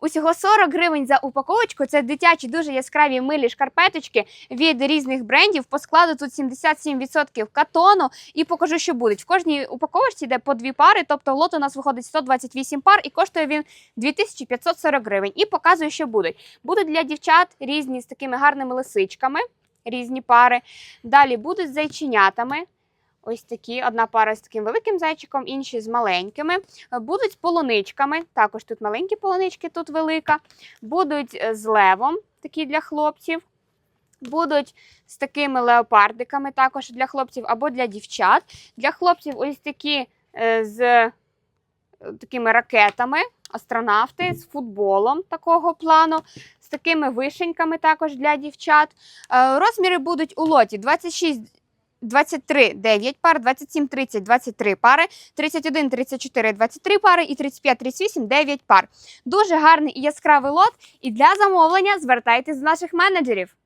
Усього 40 гривень за упаковочку. Це дитячі дуже яскраві милі шкарпеточки від різних брендів. По складу тут 77% катону. І покажу, що будуть. В кожній упаковочці йде по дві пари, тобто лот у нас виходить 128 пар, і коштує він 2540 гривень. І показую, що будуть. Будуть для дівчат різні з такими гарними лисичками, різні пари. Далі будуть з зайченятами. Ось такі, одна пара з таким великим зайчиком, інші з маленькими. Е, Будуть з полуничками, також тут маленькі полунички, тут велика. Будуть е, з левом, такі для хлопців. Будуть з такими леопардиками, також для хлопців або для дівчат. Для хлопців ось такі е, з такими ракетами, астронавти, з футболом такого плану, з такими вишеньками також для дівчат. Розміри будуть у лоті 26 23 9 пар, 27 30 23 пари, 31 34 23 пари і 35 38 9 пар. Дуже гарний і яскравий лот. І для замовлення звертайтесь до наших менеджерів.